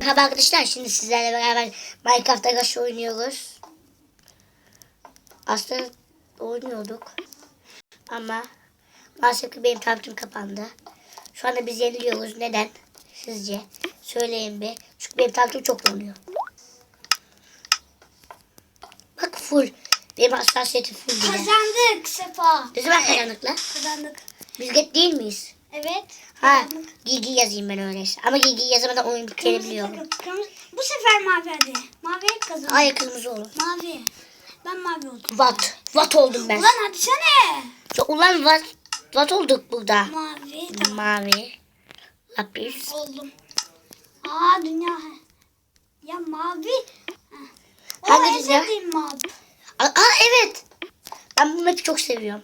Merhaba arkadaşlar şimdi sizlerle beraber Minecraft'ta Rush oynuyoruz. Aslında oynuyorduk. Ama maalesef ki benim tabletim kapandı. Şu anda biz yeniliyoruz. Neden? Sizce? Söyleyin bir. Çünkü benim tabletim çok oynuyor. Bak full. Benim hassasiyetim full bile. Kazandık Sefa. Ne zaman kazandık lan? Kazandık. Biz get değil miyiz? Evet. Ha. Gigi yazayım ben öyleyse. Ama Gigi yazamadan oyun Kırmızı bitirebiliyorum. takım. Kırmızı. Bu sefer mavi hadi. Mavi kazandı. Hayır kırmızı olur. Mavi. Ben mavi oldum. Vat. Vat oldum ben. Ulan hadi sene. Ya Ulan vat, vat olduk burada. Mavi. Tamam. Mavi. Lapis. Oldum. Aa dünya. Ya mavi. O Hangi en dünya? sevdiğim mavi. Aa, aa, evet. Ben bu map'i çok seviyorum.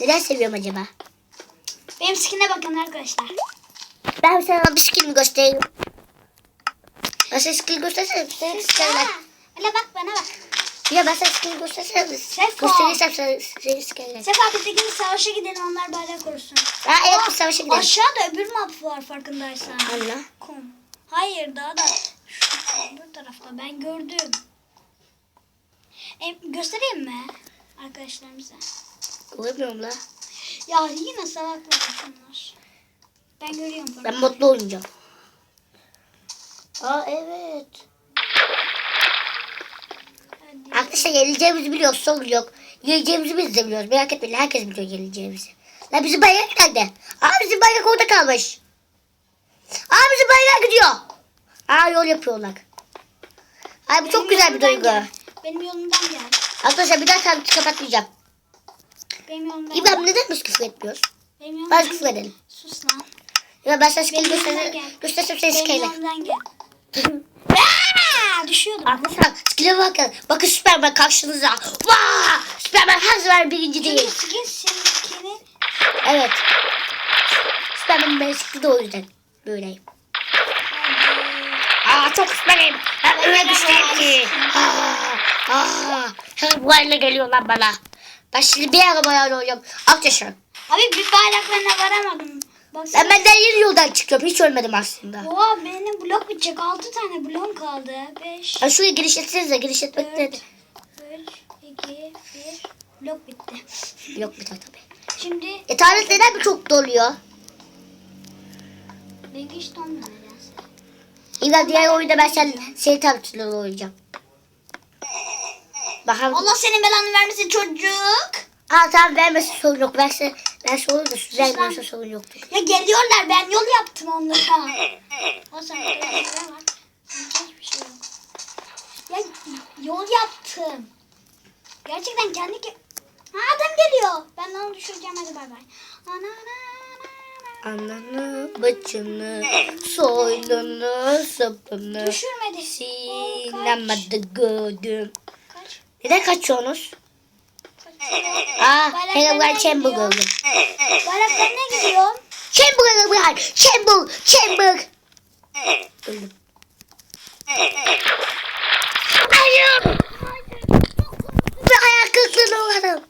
Neden seviyorum acaba? Benim skin'e bakın arkadaşlar. Ben sana bir skin göstereyim. Nasıl skin göstersene? Skin'e bak. Hele bak bana bak. Ya ben sana skin göstersene. Sefa. Gösterirsem sana senin skin'e. Sefa biz de gidin savaşa gidelim onlar bayrak korusun. Aa, evet bir savaşa gidelim. Aşağıda öbür map var farkındaysan. Allah. Kum. Hayır daha da şu öbür tarafta ben gördüm. E, göstereyim mi arkadaşlarımıza? Görmüyorum la. Ya yine salaklar bunlar. Ben görüyorum. Ben modlu oynayacağım. Aa evet. Hadi. Arkadaşlar yenileceğimizi biliyoruz. Sorun yok. Yenileceğimizi biz de biliyoruz. Merak etmeyin. Herkes biliyor yenileceğimizi. La bizim bayrak nerede? Aa bizim bayrak orada kalmış. Aa bizim bayrak gidiyor. Aa yol yapıyorlar. Abi çok Benim güzel bir duygu. gel. Benim yolumdan gel. Arkadaşlar bir daha tabii kapatmayacağım. Benim yolumdan İbrahim neden biz küfür etmiyoruz? Benim yolumdan Hadi küfür edelim. Sus lan. Ya ben sana Benim yolumdan göstersem, göstersem seni Benim sikeyle. yolumdan gel. Aa, düşüyordum. Arkadaşlar skill'e bakın. Bakın Süperman karşınıza. Vaa! Süperman her zaman birinci değil. skin seninkini Evet. Süperman'ın ben skill'i de o yüzden. Böyleyim. Aa çok süperim. Ben öyle düştüm ki. Aa, aa. Her bu geliyor lan bana. Ben şimdi bir arabaya olacağım. Arkadaşlar. Abi bir bayraklarına varamadım. Baksana. Ben benden yeni yoldan çıkıyorum. Hiç ölmedim aslında. Oha benim blok bitecek. 6 tane bloğum kaldı. 5, Ya şuraya giriş etsenize. Giriş etmek 4, nedir? 3, 2, 1. Blok bitti. Yok bir tabii. Şimdi E tanet neden mi çok doluyor? benimki hiç donmuyor nedense. İlla diğer oyunda ben sen, seni tabletlerle oynayacağım. Bakalım. Allah senin belanı vermesin çocuk. Aa tamam vermesin sorun yok. Verse, ben sorun da vermiyorsa lan. sorun yoktur. Ya geliyorlar ben yol yaptım onlara. O ne var? Hiçbir şey yok. Ya yol yaptım. Gerçekten kendi ke Ha adam geliyor. Ben onu düşüreceğim hadi bay bay. Ana, ana, ana, ana. Ananı, bacını, soylunu, sapını, Düşürmedi. Sinemada gördüm. Neden kaçıyorsunuz? Kaç. Aa, Bayraklarına Herobrine Chamber gidiyor. gördüm. Bayraklarına gidiyor. Chamber Herobrine, Chamber, Chamber. Öldüm. Hayır. Bir ayak kırıklığına uğradım.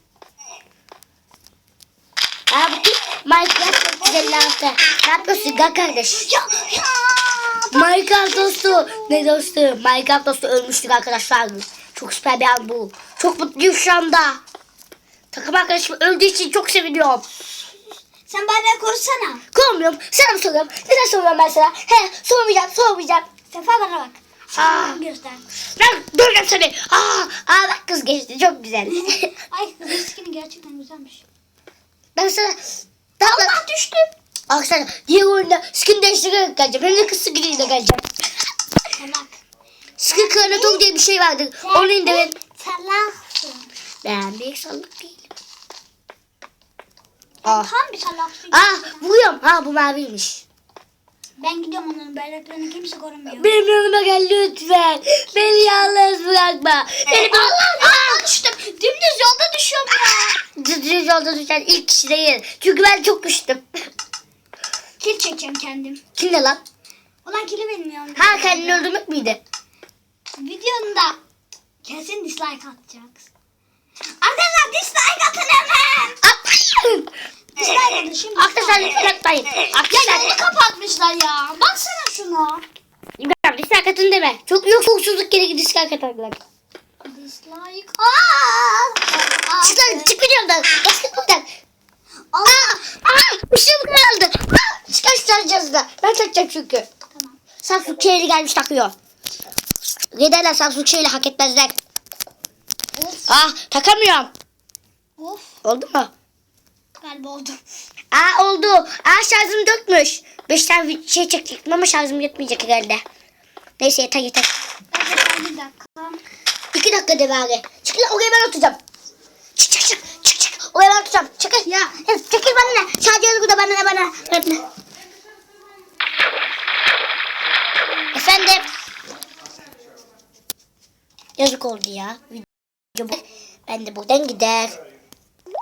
Kim? Minecraft 456. Ne yapıyorsun Gal kardeş? Minecraft dostu. Ne dostu? Minecraft dostu ölmüştük arkadaşlar. Çok süper bir an bu. Çok mutluyum şu anda. Takım arkadaşım öldüğü için çok seviniyorum. Sen bayrağı korusana. Korkmuyorum. Sana mı soruyorum? Neden soruyorum ben sana? He sormayacağım sormayacağım. Sefa bana bak. Aa. Göster. Ben göreceğim seni. Aa, aa bak kız geçti çok güzel. Ay skini gerçekten güzelmiş. ben sana daha da... Allah düştüm. Arkadaşlar diğer oyunda skin değiştirerek geleceğim. Hem de kız skiniyle geleceğim. Salak. Skin kıranatok diye bir şey vardır. Onu indirin. Salaksın. Ben bir sallık değilim. Ah. tam bir salaksın. Ah vuruyorum. Ha bu maviymiş. Ben gidiyorum onların bayraklarını kimse korumuyor. Benim yanıma gel lütfen. Beni yalnız bırakma. Beni Allah Allah düştüm. Dümdüz yolda düşüyorum ya. Düz yolda düşen ilk kişi değil. Çünkü ben çok düştüm. Kil çekeceğim kendim. Kim ne lan? Ulan kili bilmiyorum. Ha kendini öldürmek miydi? Videonda kesin dislike atacaksın. Arkadaşlar dislike atın hemen. Atmayın. Dislike atın şimdi. Arkadaşlar lütfen atmayın. Ya Arkadaşlar. yolu kapatmışlar ya. Baksana şuna. İbrahim atın deme. Çok yok soğuksuzluk gerekli dislike atarlar. Dislike. Aa! Çık lan çık videomdan. Basket buradan. Aa! Aa, aa, ışığım kaldı. Aa, çıkar saracağız da. Ben takacağım çünkü. Tamam. Samsung Çeyli gelmiş takıyor. Giderler Samsung Çeyli hak etmezler. Of. Ah takamıyorum. Of. Oldu mu? Galiba oldu. Aa oldu. Aa şarjım dökmüş. Beş tane şey çekecektim ama şarjım yetmeyecek herhalde. Neyse yeter yeter. Hadi bir dakika. İki dakika de bari. Çık lan oraya ben oturacağım. Çık çık çık. Çık çık. Oraya ben oturacağım. Çıkın. Ya. çekil bana. Şarjı burada bana ne bana. Bana ne. Efendim. Yazık oldu ya. Ben de buradan gider.